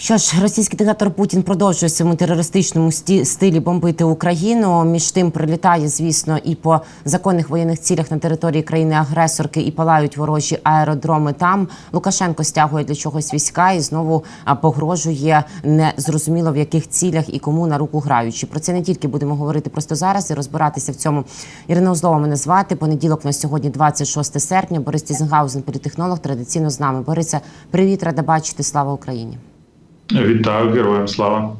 Що ж, російський диктатор Путін продовжує своєму терористичному стилі бомбити Україну. Між тим прилітає, звісно, і по законних воєнних цілях на території країни-агресорки і палають ворожі аеродроми. Там Лукашенко стягує для чогось війська і знову погрожує незрозуміло в яких цілях і кому на руку граючи. Про це не тільки будемо говорити просто зараз і розбиратися в цьому. Ірина Узлова мене звати. Понеділок на сьогодні, 26 серпня. Борис Тізенгаузен, політехнолог, традиційно з нами. Бориса, привіт, рада бачити. Слава Україні. Вітаю, героям слава.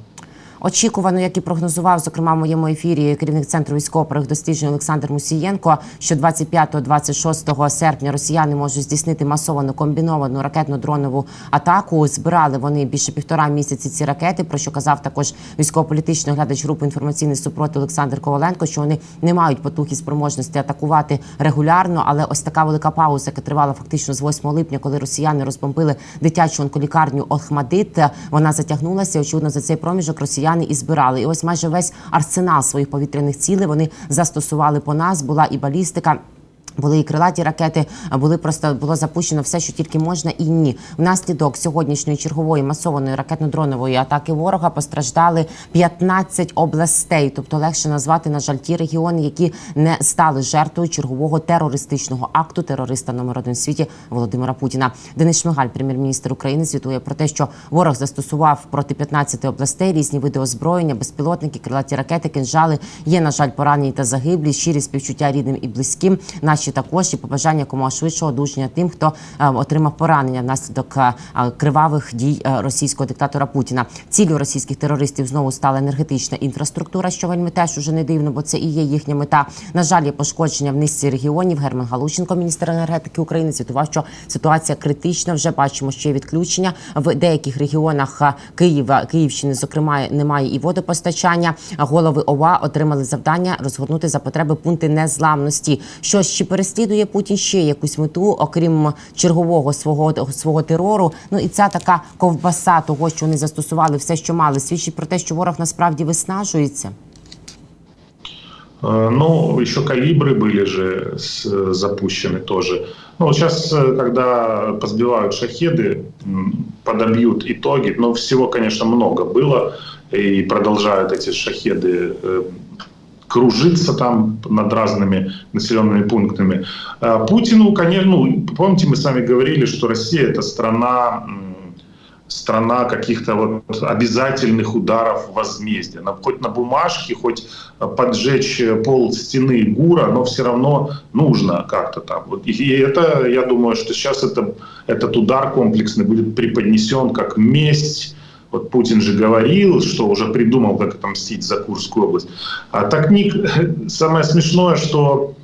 Очікувано, як і прогнозував, зокрема в моєму ефірі керівник центру військових досліджень Олександр Мусієнко, що 25-26 серпня росіяни можуть здійснити масовану комбіновану ракетно-дронову атаку. Збирали вони більше півтора місяці ці ракети. Про що казав також військово-політичний оглядач групи інформаційний супротив Олександр Коваленко, що вони не мають потух і спроможності атакувати регулярно. Але ось така велика пауза, яка тривала фактично з 8 липня, коли росіяни розбомбили дитячу онколікарню Охмадит. Вона затягнулася. Очевидно, за цей проміжок росіяни і збирали. І ось майже весь арсенал своїх повітряних цілей вони застосували по нас. Була і балістика. Були і крилаті ракети, були просто було запущено все, що тільки можна, і ні. Внаслідок сьогоднішньої чергової масованої ракетно-дронової атаки ворога постраждали 15 областей. Тобто легше назвати на жаль ті регіони, які не стали жертвою чергового терористичного акту терориста номер один в світі Володимира Путіна. Денис Шмигаль, прем'єр-міністр України, звітує про те, що ворог застосував проти 15 областей різні види озброєння, безпілотники, крилаті ракети, кинжали. Є на жаль поранені та загиблі. Щирі співчуття рідним і близьким. Наші також і побажання якомога швидшого одужання тим, хто е, отримав поранення внаслідок е, е, кривавих дій російського диктатора Путіна. Ціллю російських терористів знову стала енергетична інфраструктура, що вельми теж уже не дивно, бо це і є їхня мета. На жаль, є пошкодження в низці регіонів. Герман Галущенко, міністр енергетики України, звітував, що ситуація критична. Вже бачимо, що є відключення в деяких регіонах Києва, Київщини, зокрема, немає і водопостачання. Голови ОВА отримали завдання розгорнути за потреби пункти незламності. Що чи переслідує Путін ще якусь мету, окрім чергового свого свого терору? Ну і ця така ковбаса того, що вони застосували все, що мали, свідчить про те, що ворог насправді виснажується. Э, Ну, еще калибры были же с- запущены тоже. Ну, вот сейчас, э, когда позбивают шахеды, м, подобьют итоги, но всего, конечно, много было, и продолжают эти шахеды э, кружиться там над разными населенными пунктами. А Путину, конечно, ну, помните, мы с вами говорили, что Россия это страна страна каких-то вот обязательных ударов возмездия. На- Хоть на бумажке, хоть э, поджечь пол стены ГУРа, но все равно нужно как-то там. Вот. И это, я думаю, что сейчас это, этот удар комплексный будет преподнесен как месть. Вот Путин же говорил, что уже придумал, как отомстить за Курскую область. А так Ник, самое смешное, что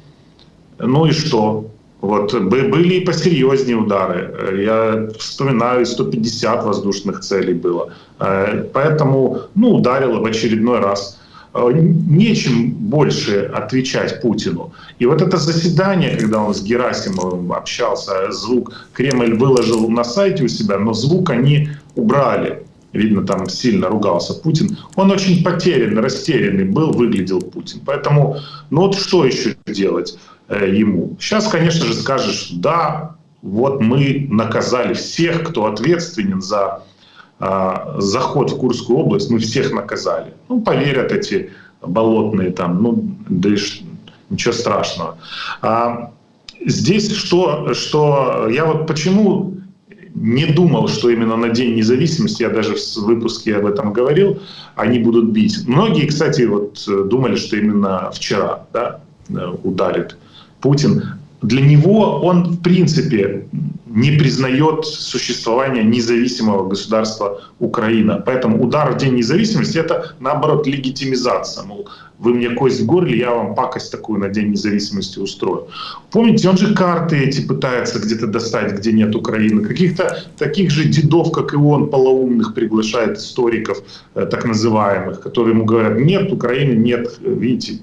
ну и что? Вот бы- были и посерьезнее удары. Я вспоминаю, 150 воздушных целей было. Э, Поэтому, ну, ударило в очередной раз. Э, Нечем больше отвечать Путину. И вот это заседание, когда он с Герасимовым общался, звук Кремль выложил на сайте у себя, но звук они убрали. Видно, там сильно ругался Путин. Он очень потерян, растерянный был, выглядел Путин. Поэтому, ну вот что еще делать э, ему? Сейчас, конечно же, скажешь, да, вот мы наказали всех, кто ответственен за а, заход в Курскую область, мы всех наказали. Ну, поверят эти болотные там, ну, да и ничего страшного. А, здесь что, что я вот почему не думал, что именно на День независимости, я даже в выпуске об этом говорил, они будут бить. Многие, кстати, вот э, думали, что именно вчера да, э, ударит Путин. Для него он, в принципе, не признает существование независимого государства Украина. Поэтому удар в День независимости – это, наоборот, легитимизация. Мол, вы мне кость в горле, я вам пакость такую на День независимости устрою. Помните, он же карты эти пытается где-то достать, где нет Украины. Каких-то таких же дедов, как и он, полоумных приглашает историков, э, так называемых, которые ему говорят, нет Украины, нет, э, видите.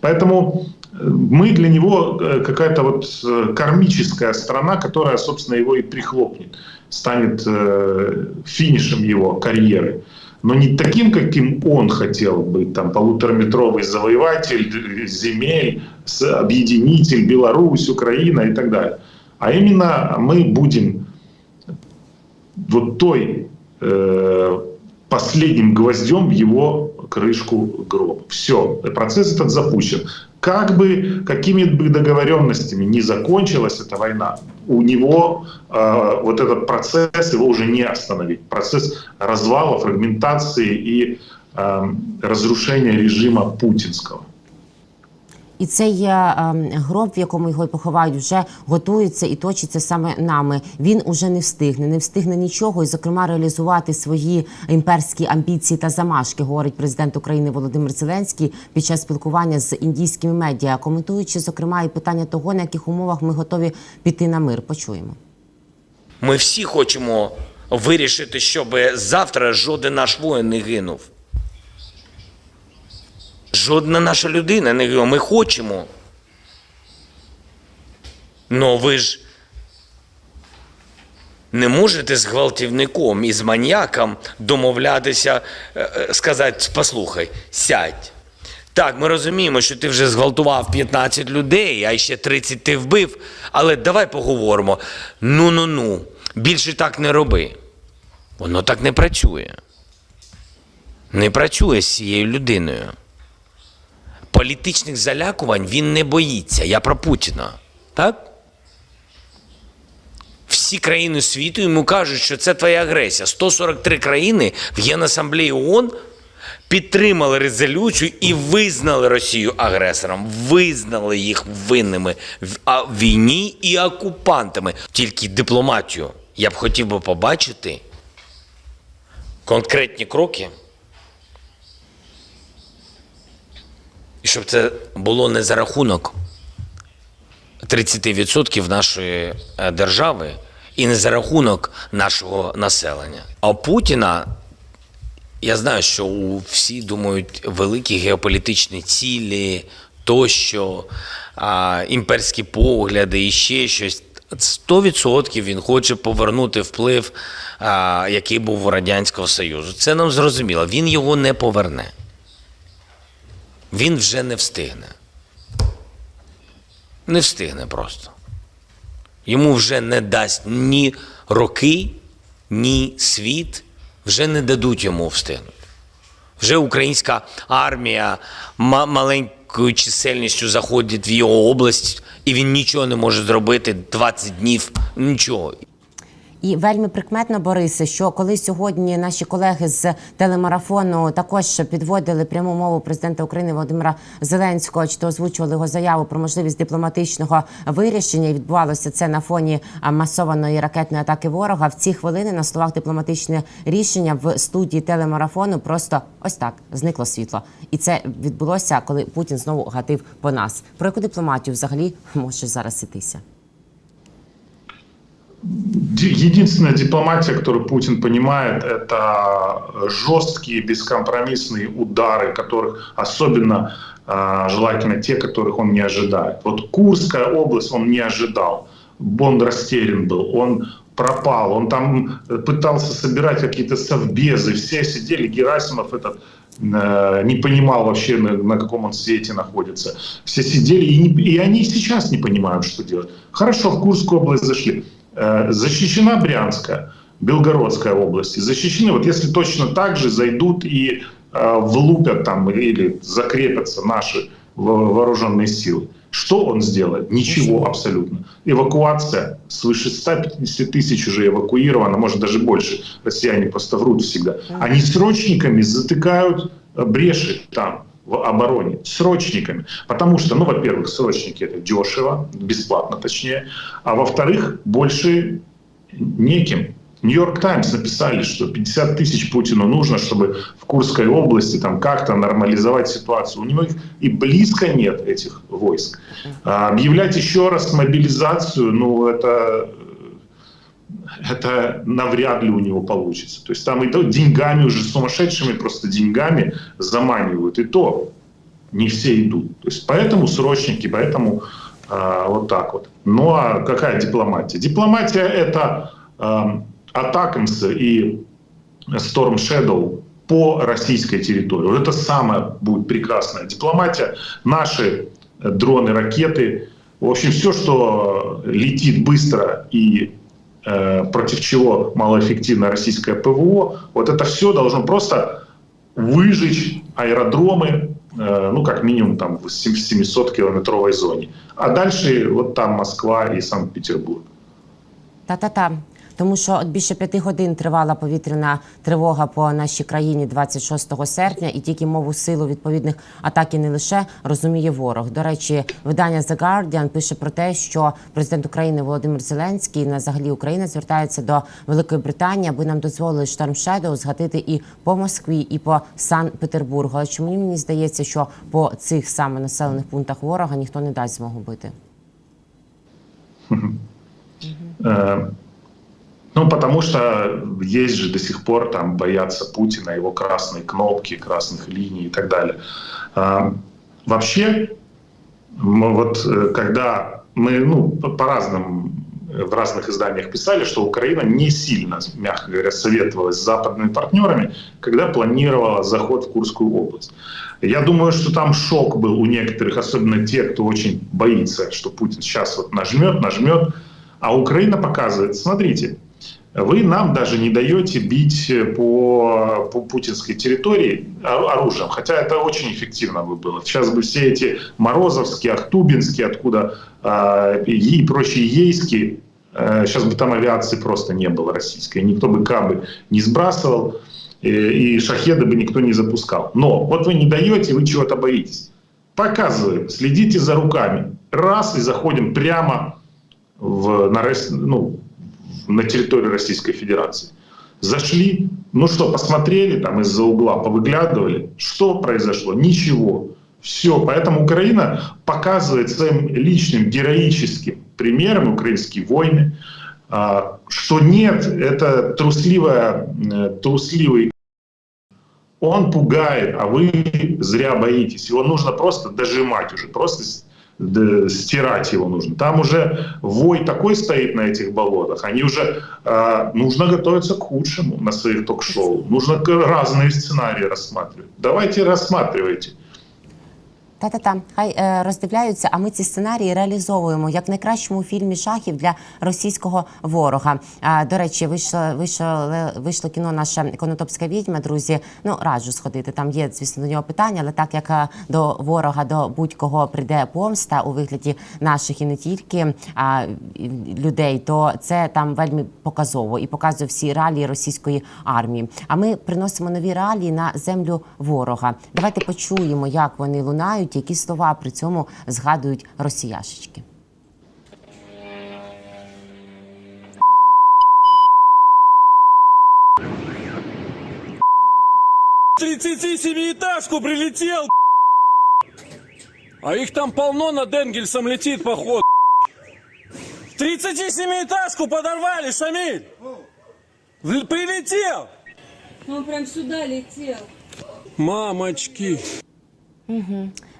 Поэтому мы для него э, какая-то вот э, кармическая страна, которая, собственно, его и прихлопнет, станет э, финишем его карьеры. Но не таким, каким он хотел быть, там, полутораметровый завоеватель земель, объединитель, Беларусь, Украина и так далее. А именно мы будем вот той э, последним гвоздем в его крышку гроба. Все, процесс этот запущен. Как бы, какими бы договоренностями не закончилась эта война, у него э, вот этот процесс, его уже не остановить. Процесс развала, фрагментации и э, разрушения режима путинского. І цей е, ем, гроб, в якому його поховають, вже готується і точиться саме нами. Він уже не встигне, не встигне нічого, і, зокрема, реалізувати свої імперські амбіції та замашки, говорить президент України Володимир Зеленський під час спілкування з індійськими медіа, коментуючи зокрема і питання того, на яких умовах ми готові піти на мир. Почуємо. Ми всі хочемо вирішити, щоб завтра жоден наш воїн не гинув. Жодна наша людина не гинула. Ми хочемо. Ну ви ж не можете з гвалтівником і з маньяком домовлятися, е, е, сказати, послухай, сядь. Так, ми розуміємо, що ти вже зґвалтував 15 людей, а ще 30 ти вбив. Але давай поговоримо. Ну ну ну, більше так не роби. Воно так не працює. Не працює з цією людиною. Політичних залякувань він не боїться. Я про Путіна. Так? Всі країни світу йому кажуть, що це твоя агресія. 143 країни в Генасамблеї ООН підтримали резолюцію і визнали Росію агресором, визнали їх винними в війні і окупантами. Тільки дипломатію я б хотів би побачити конкретні кроки. І щоб це було не за рахунок 30% нашої е, держави і не за рахунок нашого населення. А Путіна я знаю, що у всі думають великі геополітичні цілі, тощо, а, імперські погляди і ще щось. 100% він хоче повернути вплив, а, який був у Радянського Союзу. Це нам зрозуміло. Він його не поверне. Він вже не встигне. Не встигне просто. Йому вже не дасть ні роки, ні світ, вже не дадуть йому встигнути. Вже українська армія маленькою чисельністю заходить в його область, і він нічого не може зробити 20 днів. Нічого. І вельми прикметно, Борисе, що коли сьогодні наші колеги з телемарафону також підводили пряму мову президента України Володимира Зеленського, чи то озвучували його заяву про можливість дипломатичного вирішення, і відбувалося це на фоні масованої ракетної атаки ворога. В ці хвилини на словах дипломатичне рішення в студії телемарафону просто ось так зникло світло, і це відбулося, коли Путін знову гатив по нас. Про яку дипломатію взагалі може зараз ітися? Ди- Единственная дипломатия, которую Путин понимает, это жесткие, бескомпромиссные удары, которых особенно а, желательно те, которых он не ожидает. Вот Курская область он не ожидал. Бонд растерян был, он пропал, он там э, пытался собирать какие-то совбезы, все сидели, Герасимов этот э, не понимал вообще, на, на каком он свете находится. Все сидели, и, не- и они сейчас не понимают, что делать. Хорошо, в Курскую область зашли. Э, Защищена Брянская, Белгородская области. Защищены, вот если точно так же зайдут и э, влупят там или закрепятся наши во- вооруженные силы. Что он сделает? Ничего абсолютно. Эвакуация. Свыше 150 тысяч уже эвакуировано, может даже больше. Россияне просто врут всегда. Они срочниками затыкают э, бреши там в обороне срочниками. Потому что, ну, во-первых, срочники это дешево, бесплатно точнее, а во-вторых, больше неким. Нью-Йорк Таймс написали, что 50 тысяч Путину нужно, чтобы в Курской области там как-то нормализовать ситуацию. У него и близко нет этих войск. А объявлять еще раз мобилизацию, ну это это навряд ли у него получится. То есть там и то деньгами уже сумасшедшими просто деньгами заманивают, и то не все идут. То есть поэтому срочники, поэтому а, вот так вот. Ну а какая дипломатия? Дипломатия это а, атакамсы и Storm Shadow по российской территории. Вот это самая будет прекрасная дипломатия. Наши дроны, ракеты, в общем, все, что летит быстро и э, против чего малоэффективно российское ПВО, вот это все должно просто выжечь аэродромы, э, ну, как минимум, там, в 700-километровой зоне. А дальше вот там Москва и Санкт-Петербург. Та-та-та. Тому що от більше п'яти годин тривала повітряна тривога по нашій країні 26 серпня, і тільки мову силу відповідних атак і не лише розуміє ворог. До речі, видання The Guardian пише про те, що президент України Володимир Зеленський на взагалі Україна звертається до Великої Британії, аби нам дозволили Storm Shadow згатити і по Москві, і по Санкт-Петербургу. Але чому мені здається, що по цих саме населених пунктах ворога ніхто не дасть змогу бити? Ну, потому что есть же до сих пор там боятся Путина, его красные кнопки, красных линий и так далее. А, Вообще, мы вот э, когда мы ну, по- по-разному э, в разных изданиях писали, что Украина не сильно, мягко говоря, советовалась с западными партнерами, когда планировала заход в Курскую область. Я думаю, что там шок был у некоторых, особенно те, кто очень боится, что Путин сейчас вот нажмет, нажмет. А Украина показывает, смотрите, вы нам даже не даете бить по, по путинской территории о- оружием, хотя это очень эффективно бы было. Сейчас бы все эти Морозовские, Ахтубинские, откуда э, и прочие Ейские, э, сейчас бы там авиации просто не было российской, никто бы кабы не сбрасывал, э, и шахеды бы никто не запускал. Но вот вы не даете, вы чего-то боитесь. Показываем, следите за руками. Раз и заходим прямо в, на, ну, на территорию Российской Федерации. Зашли, ну что, посмотрели там из-за угла, повыглядывали. Что произошло? Ничего. Все. Поэтому Украина показывает своим личным героическим примером, украинские войны, а, что нет, это трусливая, э, трусливый он пугает, а вы зря боитесь. Его нужно просто дожимать уже, просто стирать его нужно. Там уже вой такой стоит на этих болотах, они уже э, нужно готовиться к худшему на своих ток-шоу. Нужно к- разные сценарии рассматривать. Давайте рассматривайте. Та-та-та, хай е, роздивляються, а ми ці сценарії реалізовуємо як найкращому фільмі шахів для російського ворога. А, до речі, вийшло, вийшло, вийшло кіно наша конотопська відьма. Друзі, ну раджу сходити. Там є, звісно, до нього питання, але так як е, до ворога, до будь-кого прийде помста у вигляді наших і не тільки а, людей, то це там вельми показово і показує всі реалії російської армії. А ми приносимо нові реалії на землю ворога. Давайте почуємо, як вони лунають, які слова при цьому згадують росіяшечки. Тридцатисемиэтажку прилетел, а их там полно над Энгельсом летит, походу. Тридцатисемиэтажку подорвали, Шамиль! В- Прилетел! Он прям сюда летел. Мамочки!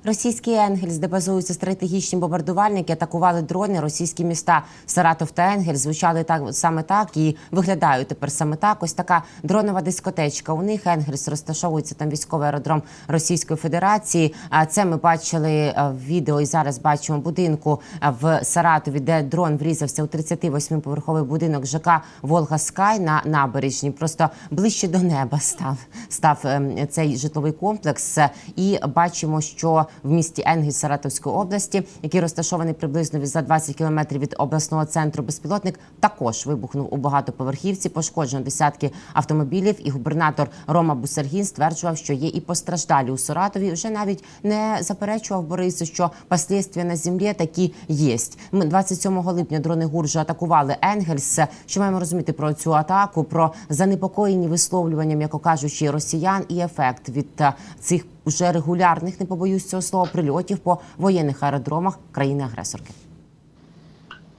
Російський Енгельс, де базуються стратегічні бомбардувальники, атакували дрони. Російські міста Саратов та Енгельс звучали так саме так і виглядають тепер саме так. Ось така дронова дискотечка. У них Енгельс розташовується там військовий аеродром Російської Федерації. А це ми бачили е, в відео і зараз бачимо будинку е, в Саратові, де дрон врізався у 38-поверховий будинок ЖК Волга Скай на набережні. Просто ближче до неба став став ем, цей житловий комплекс. І бачимо, що в місті Енгельс Саратовської області, який розташований приблизно за 20 кілометрів від обласного центру, безпілотник також вибухнув у багатоповерхівці. Пошкоджено десятки автомобілів. І губернатор Рома Бусергін стверджував, що є і постраждалі у Саратові. Вже навіть не заперечував Борису, що послідствия на землі такі є. Ми 27 липня дрони Гуржу атакували Енгельс. Що маємо розуміти про цю атаку, про занепокоєні висловлювання, м'яко кажучи, росіян і ефект від е, цих уже регулярних, не побоюсь цього слова, прильотів по воєнних аеродромах країни-агресорки.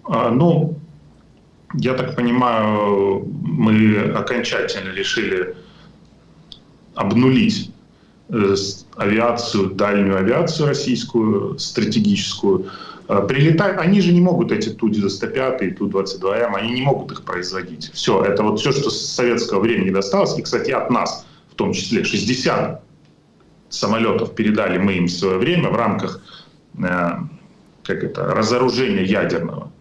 А, Ну, я так понимаю, мы окончательно решили обнулить э, с- авиацию, дальнюю авиацию российскую, стратегическую. Э, Прилетать, они же не могут эти Ту-95 и Ту-22М, они не могут их производить. Все, это вот все, что с советского времени досталось, и, кстати, от нас в том числе 60 самолетов передали мы им в свое время в рамках э, как это, разоружения ядерного.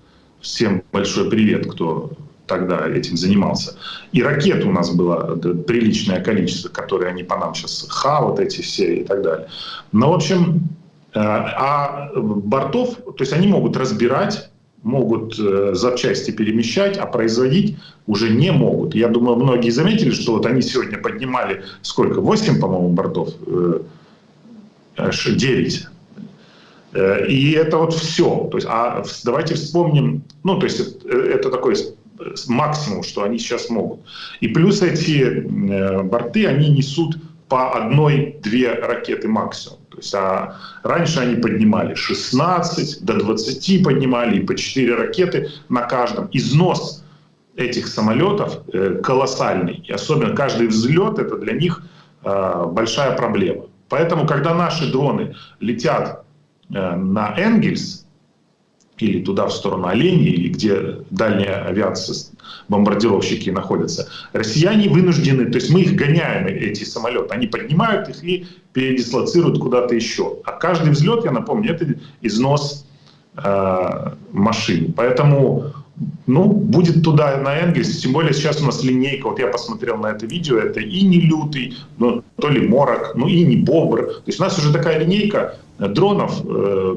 Всем большой привет, кто тогда этим занимался. И ракет у нас было приличное количество, которые они по нам сейчас, ха, вот эти все и так далее. Но, в общем, э, а бортов, то есть они могут разбирать, могут э, запчасти перемещать, а производить уже не могут. Я думаю, многие заметили, что вот они сегодня поднимали сколько? 8, по-моему, бортов? Э, аж 9. Э, И это вот все. То есть, а давайте вспомним, ну, то есть это, такой максимум, что они сейчас могут. И плюс эти э, борты, они несут по одной-две ракеты максимум. То есть, а раньше они поднимали 16, до 20 поднимали, и по 4 ракеты на каждом. Износ этих самолетов э, колоссальный. И особенно каждый взлет это для них э, большая проблема. Поэтому, когда наши дроны летят э, на Энгельс или туда в сторону Оленей, или где дальняя авиация, бомбардировщики находятся, россияне вынуждены, то есть мы их гоняем, эти самолеты, они поднимают их и передислоцируют куда-то еще. А каждый взлет, я напомню, это износ э, машин. Поэтому ну, будет туда на Энгельс, тем более сейчас у нас линейка, вот я посмотрел на это видео, это и не лютый, ну, то ли морок, ну и не бобр. То есть у нас уже такая линейка дронов, э,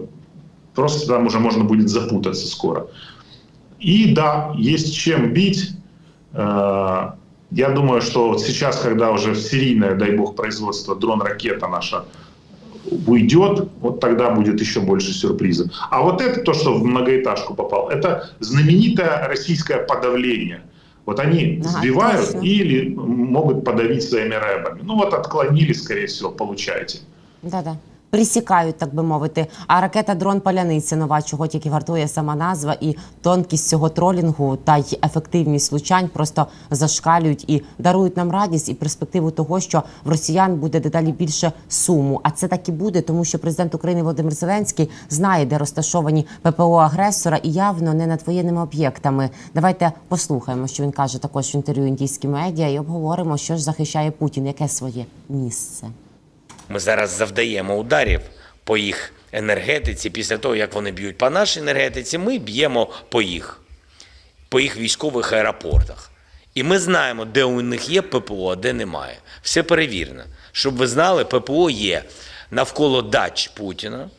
просто там уже можно будет запутаться скоро. И да, есть чем бить. Э, Я думаю, что вот сейчас, когда уже серийное, дай бог, производство дрон-ракета наша уйдет, вот тогда будет еще больше сюрпризов. А вот это то, что в многоэтажку попал, это знаменитое российское подавление. Вот они Ага, сбивают точно. или могут подавить своими рэбами. Ну вот отклонили, скорее всего, получаете. Да-да. Присікають, так би мовити. А ракета дрон паляниця нова, чого тільки вартує сама назва, і тонкість цього тролінгу та й ефективність влучань просто зашкалюють і дарують нам радість і перспективу того, що в росіян буде дедалі більше суму. А це так і буде, тому що президент України Володимир Зеленський знає, де розташовані ППО агресора, і явно не над воєнними об'єктами. Давайте послухаємо, що він каже також в інтерв'ю індійським медіа, і обговоримо, що ж захищає Путін, яке своє місце. Ми зараз завдаємо ударів по їх енергетиці. Після того, як вони б'ють по нашій енергетиці, ми б'ємо по їх, по їх військових аеропортах. І ми знаємо, де у них є ППО, а де немає. Все перевірено. Щоб ви знали, ППО є навколо дач Путіна,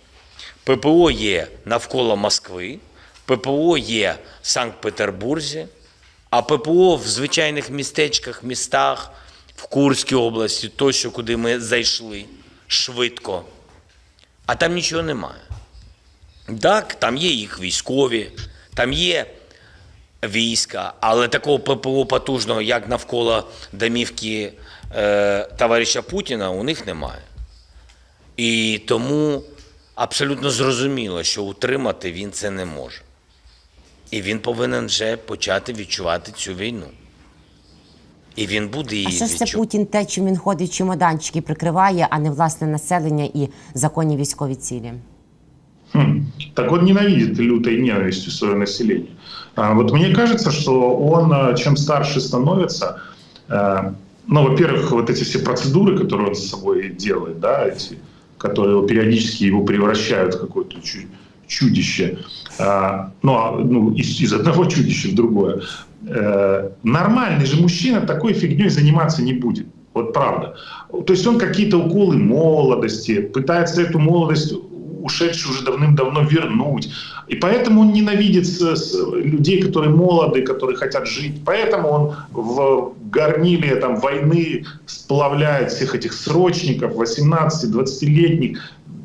ППО є навколо Москви, ППО є в Санкт-Петербурзі, а ППО в звичайних містечках, містах, в Курській області, тощо, куди ми зайшли швидко. А там нічого немає. Так, там є їх військові, там є війська, але такого ППО потужного, як навколо домівки е, товариша Путіна, у них немає. І тому абсолютно зрозуміло, що утримати він це не може. І він повинен вже почати відчувати цю війну. І він буде її А що ж це відчувати. Путін те, чим він ходить, чемоданчики прикриває, а не власне населення і законні військові цілі? Хм. Так он ненавидит лютой ненавистью свое население. А, вот мне кажется, что он, а, чем старше становится, э, ну, во-первых, вот эти все процедуры, которые он с собой делает, да, эти, которые его периодически его превращают в какое-то чу- чудище, а, ну, а, ну из, из одного чудища в другое. Э, нормальный же мужчина такой фигней заниматься не будет. Вот правда. То есть он какие-то уколы молодости, пытается эту молодость ушедшую уже давным-давно вернуть. И поэтому он ненавидит с- с людей, которые молоды, которые хотят жить. Поэтому он в горниле там, войны сплавляет всех этих срочников, 18-20-летних,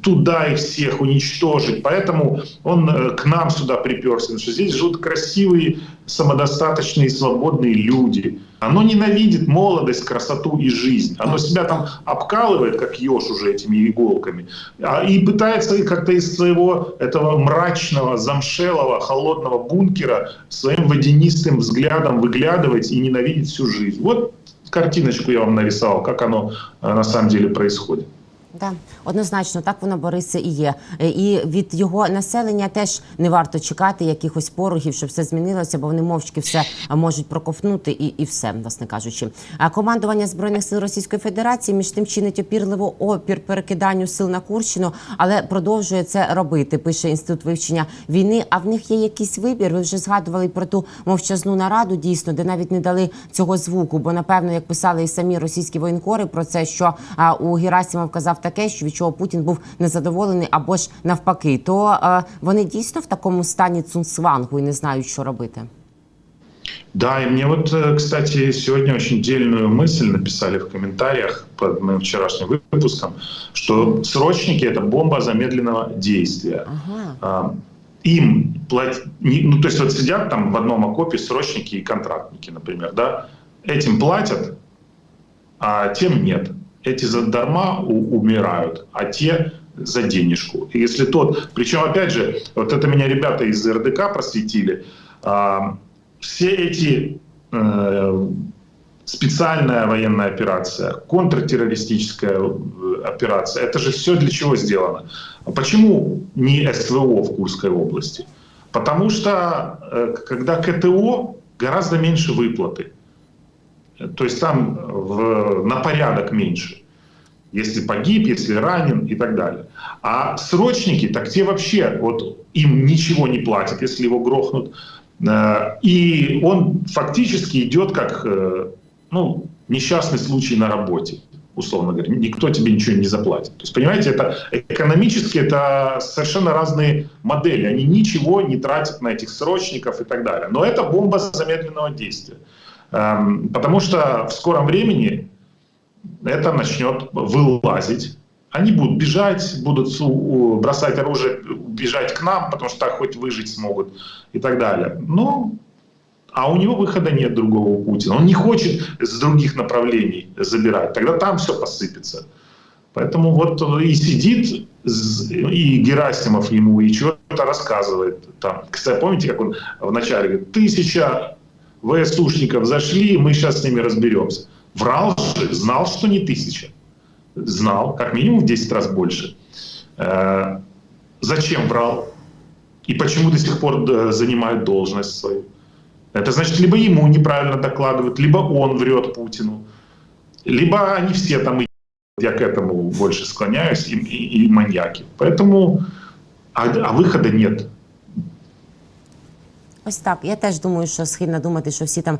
туда их всех уничтожить. Поэтому он э, к нам сюда приперся, потому что здесь живут красивые, самодостаточные, свободные люди. Оно ненавидит молодость, красоту и жизнь. Оно себя там обкалывает, как еж уже этими иголками, а, и пытается как-то из своего этого мрачного, замшелого, холодного бункера своим водянистым взглядом выглядывать и ненавидеть всю жизнь. Вот картиночку я вам нарисовал, как оно э, на самом деле происходит. Да, однозначно, так воно Борисе і є. Е, І від його населення теж не варто чекати якихось порухів, щоб все змінилося, бо вони мовчки все можуть проковтнути і, і все, власне кажучи. А командування збройних сил Російської Федерації між тим чинить опірливо опір перекиданню сил на Курщину, але продовжує це робити. Пише інститут вивчення війни. А в них є якийсь вибір. Ви вже згадували про ту мовчазну нараду, дійсно, де навіть не дали цього звуку. Бо напевно, як писали і самі російські воєнкори про це, що у Герасимов казав таке, що від чого Путін був незадоволений або ж навпаки, то а, вони дійсно в такому стані цунцвангу і не знають, що робити. Да, и мне вот, э, кстати, сегодня очень дельную мысль написали в комментариях под моим вчерашним выпуском, что срочники – это бомба замедленного действия. Ага. А, Им платят, ну то есть вот сидят там в одном окопе срочники и контрактники, например, да, этим платят, а тем нет. Эти задарма у- умирают, а те за денежку. И если тот, причем опять же, вот это меня ребята из РДК просветили, а, все эти э, специальная военная операция, контртеррористическая э, операция, это же все для чего сделано? А Почему не СВО в Курской области? Потому что э, когда КТО, гораздо меньше выплаты. Э, То есть там в- на порядок меньше. Если погиб, если ранен и так далее. А срочники, так те вообще, вот им ничего не платят, если его грохнут. Э, И он фактически идет как э, ну, несчастный случай на работе, условно говоря. Никто тебе ничего не заплатит. То есть, понимаете, это экономически это совершенно разные модели. Они ничего не тратят на этих срочников и так далее. Но это бомба замедленного действия. Эм, Потому что в скором времени это начнет вылазить. Они будут бежать, будут бросать оружие, бежать к нам, потому что так хоть выжить смогут и так далее. Ну, а у него выхода нет другого у Путина. Он не хочет с других направлений забирать. Тогда там все посыпется. Поэтому вот и сидит, и Герасимов ему и что-то рассказывает. Там. Кстати, помните, как он вначале говорит, тысяча ВСУшников зашли, мы сейчас с ними разберемся. Врал же, знал, что не тысяча. Знал, как минимум в 10 раз больше. Э, Зачем врал? И почему до сих пор э, занимает должность свою? Это значит, либо ему неправильно докладывают, либо он врет Путину, либо они все там и я к этому больше склоняюсь, и, и- и маньяки. Поэтому, а, а выхода нет. Ось так. Я теж думаю, що схильна думати, що всі там.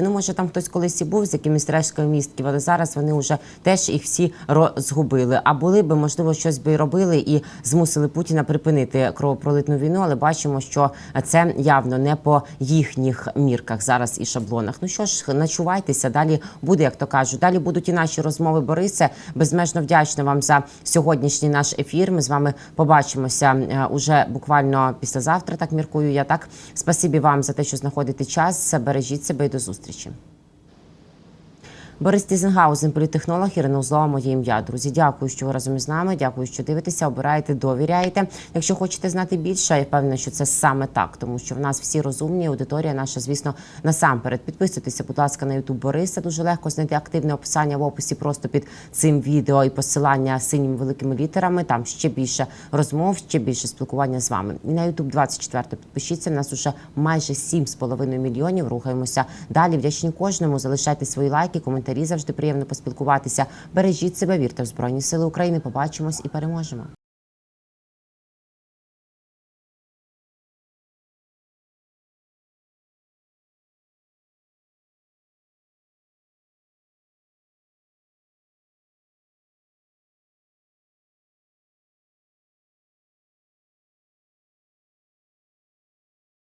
Ну, може, там хтось колись і був з якимись рештою містків, але зараз вони вже теж їх всі розгубили. А були би, можливо, щось би робили і змусили Путіна припинити кровопролитну війну, але бачимо, що це явно не по їхніх мірках зараз і шаблонах. Ну що ж, начувайтеся, далі буде, як то кажуть. Далі будуть і наші розмови, Борисе. Безмежно вдячна вам за сьогоднішній наш ефір. Ми з вами побачимося е, уже буквально післязавтра. Так міркую. Я так спасибі вам за те, що знаходите час. Бережіть себе і до зустрічі зустрічі. Борис Тізенгаузен, політтехнолог, Ірина Узлова, моє ім'я. Друзі, дякую, що ви разом із нами. Дякую, що дивитеся, обираєте, довіряєте. Якщо хочете знати більше, я впевнена, що це саме так, тому що в нас всі розумні. Аудиторія наша, звісно, насамперед. Підписуйтеся, будь ласка, на Ютуб Бориса. Дуже легко знайти активне описання в описі просто під цим відео і посилання синіми великими літерами. Там ще більше розмов, ще більше спілкування з вами. І на Ютуб 24 підпишіться. У нас уже майже 7,5 мільйонів. Рухаємося далі. Вдячні кожному. Залишайте свої лайки, коментарі. Завжди приємно поспілкуватися. Бережіть себе, вірте в Збройні Сили України. Побачимось і переможемо.